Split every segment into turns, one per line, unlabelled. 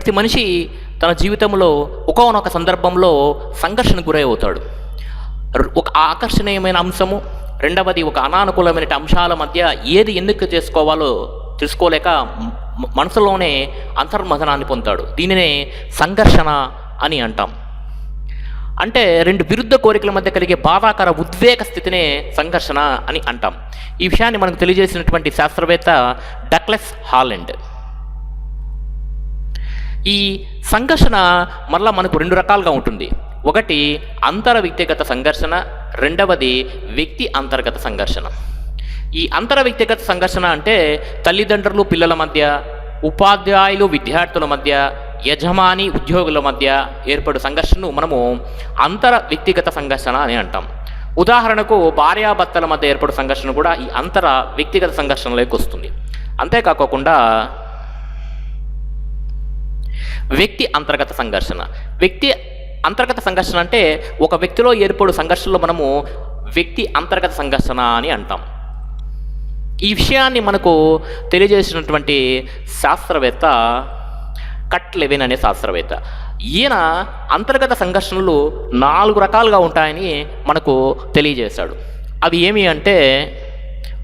ప్రతి మనిషి తన జీవితంలో ఒకనొక సందర్భంలో సంఘర్షణకు గురై అవుతాడు ఒక ఆకర్షణీయమైన అంశము రెండవది ఒక అనానుకూలమైన అంశాల మధ్య ఏది ఎందుకు చేసుకోవాలో తెలుసుకోలేక మనసులోనే అంతర్మథనాన్ని పొందుతాడు. దీనినే సంఘర్షణ అని అంటాం. అంటే రెండు విరుద్ధ కోరికల మధ్య కలిగే బాధాకర ఉద్వేగ స్థితినే సంఘర్షణ అని అంటాం. ఈ విషయాన్ని మనకు తెలియజేసినటువంటి శాస్త్రవేత్త డక్లెస్ హాలెండ్ ఈ సంఘర్షణ మరలా మనకు రెండు రకాలుగా ఉంటుంది. ఒకటి అంతర వ్యక్తిగత సంఘర్షణ రెండవది వ్యక్తి అంతర్గత సంఘర్షణ. ఈ అంతర వ్యక్తిగత సంఘర్షణ అంటే తల్లిదండ్రులు పిల్లల మధ్య ఉపాధ్యాయులు విద్యార్థుల మధ్య యజమాని ఉద్యోగుల మధ్య ఏర్పడు సంఘర్షణను మనము అంతర వ్యక్తిగత సంఘర్షణ అని అంటాం. ఉదాహరణకు భార్యాభర్తల మధ్య ఏర్పడు సంఘర్షణ కూడా ఈ అంతర వ్యక్తిగత సంఘర్షణలోకి వస్తుంది. అంతేకాకుండా వ్యక్తి అంతర్గత సంఘర్షణ. వ్యక్తి అంతర్గత సంఘర్షణ అంటే ఒక వ్యక్తిలో ఏర్పడు సంఘర్షణలో మనము వ్యక్తి అంతర్గత సంఘర్షణ అని అంటాం. ఈ విషయాన్ని మనకు తెలియజేసినటువంటి శాస్త్రవేత్త కట్ లెవెన్ అనే శాస్త్రవేత్త. ఈయన అంతర్గత సంఘర్షణలు నాలుగు రకాలుగా ఉంటాయని మనకు తెలియజేశాడు. అవి ఏమి అంటే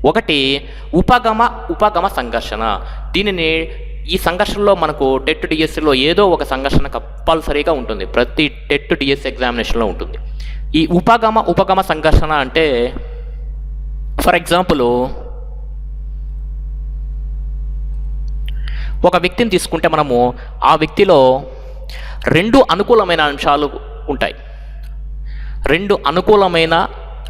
ఒకటి ఉపగమ ఉపగమ సంఘర్షణ. దీనిని ఈ సంఘర్షణలో మనకు టెట్ డిఎస్సిలో ఏదో ఒక సంఘర్షణ కంపల్సరీగా ఉంటుంది. ప్రతి టెట్ డిఎస్ ఎగ్జామినేషన్లో ఉంటుంది. ఈ ఉపగమ ఉపగమ సంఘర్షణ అంటే ఫర్ ఎగ్జాంపుల్ ఒక వ్యక్తిని తీసుకుంటే మనము ఆ వ్యక్తిలో రెండు అనుకూలమైన అంశాలు ఉంటాయి. రెండు అనుకూలమైన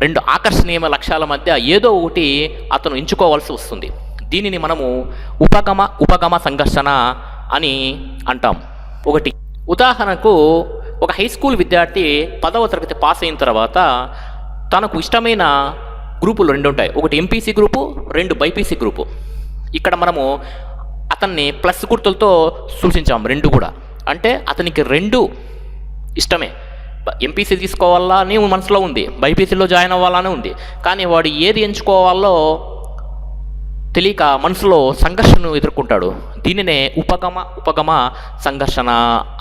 రెండు ఆకర్షణీయమైన లక్ష్యాల మధ్య ఏదో ఒకటి అతను ఎంచుకోవాల్సి వస్తుంది. దీనిని మనము ఉపగమ ఉపగమ సంఘర్షణ అని అంటాం. ఒకటి. ఉదాహరణకు ఒక హై స్కూల్ విద్యార్థి పదవ తరగతి పాస్ అయిన తర్వాత తనకు ఇష్టమైన గ్రూపులు రెండు ఉంటాయి. ఒకటి ఎంపీసీ గ్రూపు రెండు బైపీసీ గ్రూపు. ఇక్కడ మనము అతన్ని ప్లస్ గుర్తులతో సూచించాం రెండు కూడా. అంటే అతనికి రెండు ఇష్టమే. ఎంపీసీ తీసుకోవాలని మనసులో ఉంది. బైపీసీలో జాయిన్ అవ్వాలని ఉంది. కానీ వాడు ఏది ఎంచుకోవాలో తెలియక మనసులో సంఘర్షణను ఎదుర్కొంటాడు. దీనినే ఉపగమ ఉపగమ సంఘర్షణ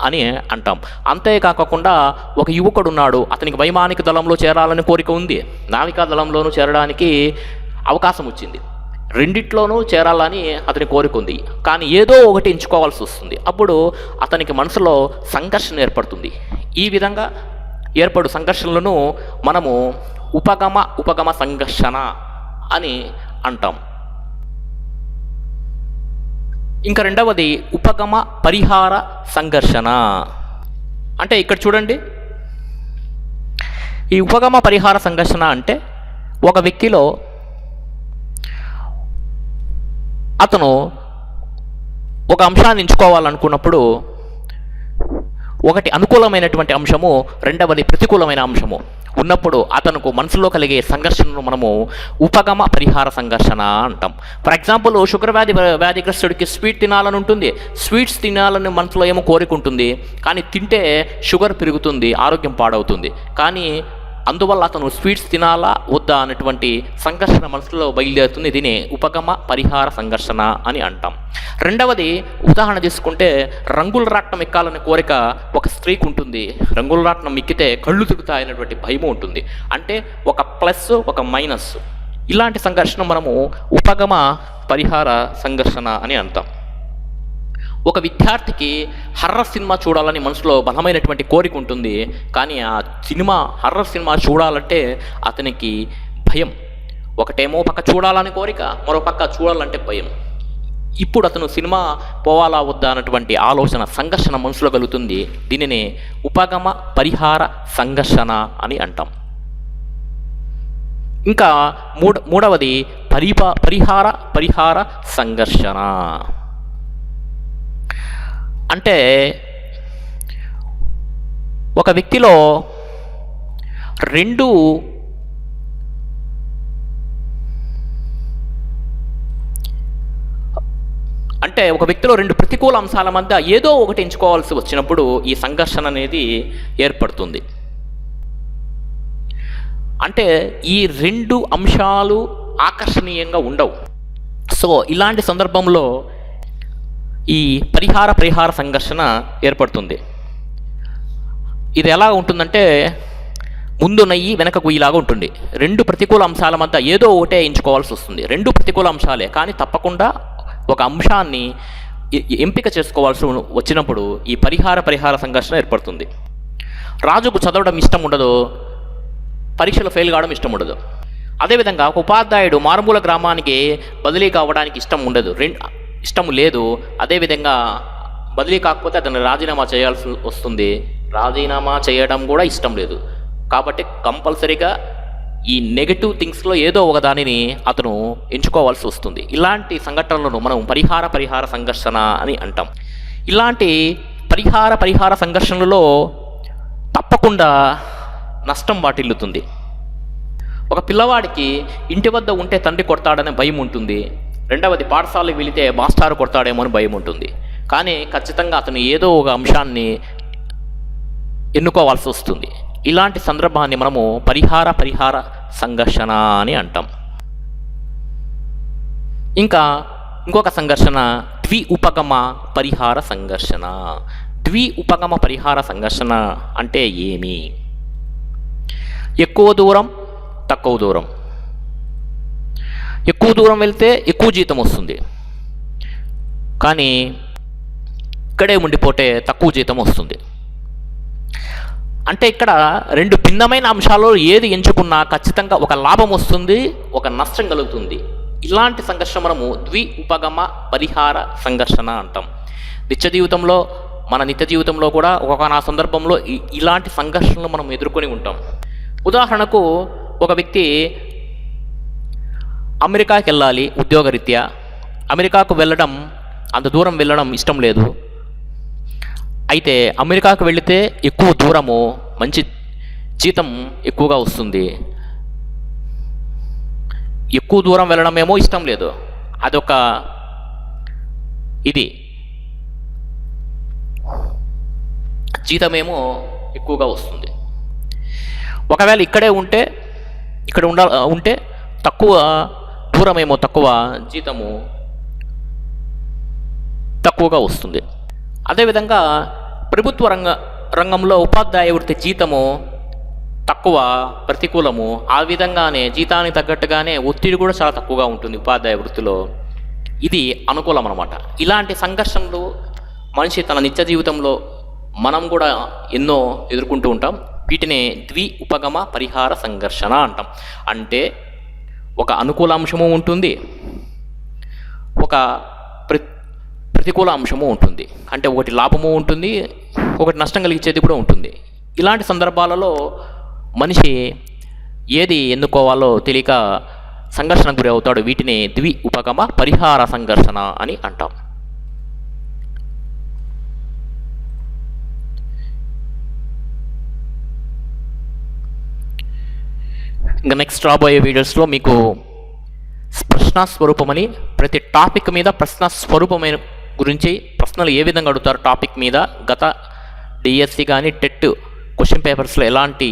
అని అంటాం. అంతేకాకుండా ఒక యువకుడు ఉన్నాడు. అతనికి వైమానిక దళంలో చేరాలని కోరిక ఉంది. నావికా దళంలోనూ చేరడానికి అవకాశం వచ్చింది. రెండిట్లోనూ చేరాలని అతని కోరిక ఉంది. కానీ ఏదో ఒకటి ఎంచుకోవాల్సి వస్తుంది. అప్పుడు అతనికి మనసులో సంఘర్షణ ఏర్పడుతుంది. ఈ విధంగా ఏర్పడు సంఘర్షణలను మనము ఉపగమ ఉపగమ సంఘర్షణ అని అంటాం. ఇంకా రెండవది ఉపగమ పరిహార సంఘర్షణ. అంటే ఇక్కడ చూడండి. ఈ ఉపగమ పరిహార సంఘర్షణ అంటే ఒక వ్యక్తిలో అతను ఒక అంశాన్ని ఎంచుకోవాలనుకున్నప్పుడు ఒకటి అనుకూలమైనటువంటి అంశము రెండవది ప్రతికూలమైన అంశము. ఉన్నప్పుడు అతనుకు మనసులో కలిగే సంఘర్షణను మనము ఉపగమ పరిహార సంఘర్షణ అంటాం. ఫర్ ఎగ్జాంపుల్ షుగర్ వ్యాధి వ్యాధిగ్రస్తుడికి స్వీట్ తినాలని ఉంటుంది. స్వీట్స్ తినాలని మనసులో ఏమో కోరిక ఉంటుంది. కానీ తింటే షుగర్ పెరుగుతుంది ఆరోగ్యం పాడవుతుంది. కానీ అందువల్ల అతను స్వీట్స్ తినాలా వద్దా అనేటువంటి సంఘర్షణ మనసులో బయలుదేరుతుంది. దీని ఉపగమ పరిహార సంఘర్షణ అని అంటాం. రెండవది ఉదాహరణ తీసుకుంటే రంగుల రాట్నం ఎక్కాలనే కోరిక ఒక స్త్రీకి ఉంటుంది. రంగుల రాట్నం ఎక్కితే కళ్ళు తిరుగుతాయనేటువంటి భయము ఉంటుంది. అంటే ఒక ప్లస్ ఒక మైనస్. ఇలాంటి సంఘర్షణ మనము ఉపగమ పరిహార సంఘర్షణ అని అంటాం. ఒక విద్యార్థికి హర్రర్ సినిమా చూడాలని మనసులో బలమైనటువంటి కోరిక ఉంటుంది. కానీ ఆ సినిమా హర్రర్ సినిమా చూడాలంటే అతనికి భయం. ఒకటేమో పక్క చూడాలని కోరిక మరో పక్క చూడాలంటే భయం. ఇప్పుడు అతను సినిమా పోవాలా వద్దా అన్నటువంటి ఆలోచన సంఘర్షణ మనసులో కలుగుతుంది. దీనిని ఉపగమ పరిహార సంఘర్షణ అని అంటాం. ఇంకా మూడ మూడవది పరిపా పరిహార పరిహార సంఘర్షణ. అంటే ఒక వ్యక్తిలో రెండు అంటే ఒక వ్యక్తిలో రెండు ప్రతికూల అంశాల మధ్య ఏదో ఒకటి ఎంచుకోవాల్సి వచ్చినప్పుడు ఈ సంఘర్షణ అనేది ఏర్పడుతుంది. అంటే ఈ రెండు అంశాలు ఆకర్షణీయంగా ఉండవు. సో ఇలాంటి సందర్భంలో ఈ పరిహార పరిహార సంఘర్షణ ఏర్పడుతుంది. ఇది ఎలా ఉంటుందంటే ముందు నెయ్యి వెనక గుయ్యిలాగా ఉంటుంది. రెండు ప్రతికూల అంశాల మధ్య ఏదో ఒకటే ఎంచుకోవాల్సి వస్తుంది. రెండు ప్రతికూల అంశాలే కానీ తప్పకుండా ఒక అంశాన్ని ఎంపిక చేసుకోవాల్సి వచ్చినప్పుడు ఈ పరిహార పరిహార సంఘర్షణ ఏర్పడుతుంది. రాజుకు చదవడం ఇష్టం ఉండదు పరీక్షలు ఫెయిల్ కావడం ఇష్టం ఉండదు. అదేవిధంగా ఒక ఉపాధ్యాయుడు మారుమూల గ్రామానికి బదిలీ కావడానికి ఇష్టం ఉండదు. రెండు ఇష్టం లేదు అదేవిధంగా బదిలీ కాకపోతే అతను రాజీనామా చేయాల్సి వస్తుంది. రాజీనామా చేయడం కూడా ఇష్టం లేదు. కాబట్టి కంపల్సరీగా ఈ నెగటివ్ థింగ్స్లో ఏదో ఒక దానిని అతను ఎంచుకోవాల్సి వస్తుంది. ఇలాంటి సంఘటనలను మనం పరిహార పరిహార సంఘర్షణ అని అంటాం. ఇలాంటి పరిహార పరిహార సంఘర్షణలలో తప్పకుండా నష్టం వాటిల్లుతుంది. ఒక పిల్లవాడికి ఇంటి వద్ద ఉంటే తండ్రి కొడతాడనే భయం ఉంటుంది. రెండవది పాఠశాలకు వెళితే మాస్టారు కొడతాడేమో అని భయం ఉంటుంది. కానీ ఖచ్చితంగా అతను ఏదో ఒక అంశాన్ని ఎన్నుకోవాల్సి వస్తుంది. ఇలాంటి సందర్భాన్ని మనము పరిహార పరిహార సంఘర్షణ అని అంటాం. ఇంకా ఇంకొక సంఘర్షణ ద్వి ఉపగమ పరిహార సంఘర్షణ. ద్వి ఉపగమ పరిహార సంఘర్షణ అంటే ఏమి? ఎక్కువ దూరం తక్కువ దూరం. ఎక్కువ దూరం వెళ్తే ఎక్కువ జీతం వస్తుంది. కానీ ఇక్కడే ఉండిపోతే తక్కువ జీతం వస్తుంది. అంటే ఇక్కడ రెండు భిన్నమైన అంశాలు ఏది ఎంచుకున్నా ఖచ్చితంగా ఒక లాభం వస్తుంది ఒక నష్టం కలుగుతుంది. ఇలాంటి సంఘర్షణ మనము ద్వి ఉపగమ పరిహార సంఘర్షణ అంటాం. నిత్య జీవితంలో మన నిత్య జీవితంలో కూడా ఒక సందర్భంలో ఇలాంటి సంఘర్షణలు మనం ఎదుర్కొని ఉంటాం. ఉదాహరణకు ఒక వ్యక్తి అమెరికాకి వెళ్ళాలి ఉద్యోగరీత్యా. అమెరికాకు వెళ్ళడం అంత దూరం వెళ్ళడం ఇష్టం లేదు. అయితే అమెరికాకు వెళితే ఎక్కువ దూరము మంచి జీతం ఎక్కువగా వస్తుంది. ఎక్కువ దూరం వెళ్ళడమేమో ఇష్టం లేదు. అదొక ఇది. జీతమేమో ఎక్కువగా వస్తుంది. ఒకవేళ ఇక్కడే ఉంటే ఇక్కడ ఉండ ఉంటే తక్కువ దూరమేమో తక్కువ జీతము తక్కువగా వస్తుంది. అదేవిధంగా ప్రభుత్వ రంగ రంగంలో ఉపాధ్యాయ వృత్తి జీతము తక్కువ ప్రతికూలము. ఆ విధంగానే జీతానికి తగ్గట్టుగానే ఒత్తిడి కూడా చాలా తక్కువగా ఉంటుంది ఉపాధ్యాయ వృత్తిలో. ఇది అనుకూలం అనమాట ఇలాంటి సంఘర్షణలు మనిషి తన నిత్య జీవితంలో మనం కూడా ఎన్నో ఎదుర్కొంటూ ఉంటాం. వీటినే ద్వి ఉపగమ పరిహార సంఘర్షణ అంటాం. అంటే ఒక అనుకూల అంశము ఉంటుంది. ఒక ప్రతి ప్రతికూల అంశము ఉంటుంది. అంటే ఒకటి లాభము ఉంటుంది ఒకటి నష్టం కలిగించేది కూడా ఉంటుంది. ఇలాంటి సందర్భాలలో మనిషి ఏది ఎన్నుకోవాలో తెలియక సంఘర్షణకు గురి అవుతాడు వీటిని ద్వి ఉపగమ పరిహార సంఘర్షణ అని అంటాం. ఇంకా నెక్స్ట్ రాబోయే వీడియోస్లో మీకు ప్రశ్న స్వరూపమని ప్రతి టాపిక్ మీద ప్రశ్న స్వరూపమైన గురించి ప్రశ్నలు ఏ విధంగా అడుగుతారు టాపిక్ మీద గత డిఎస్సి కానీ టెట్ క్వశ్చన్ పేపర్స్లో ఎలాంటి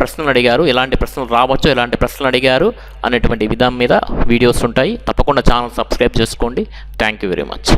ప్రశ్నలు అడిగారు ఎలాంటి ప్రశ్నలు రావచ్చు ఎలాంటి ప్రశ్నలు అడిగారు అనేటువంటి విధానం మీద వీడియోస్ ఉంటాయి. తప్పకుండా ఛానల్ సబ్స్క్రైబ్ చేసుకోండి. Thank you very much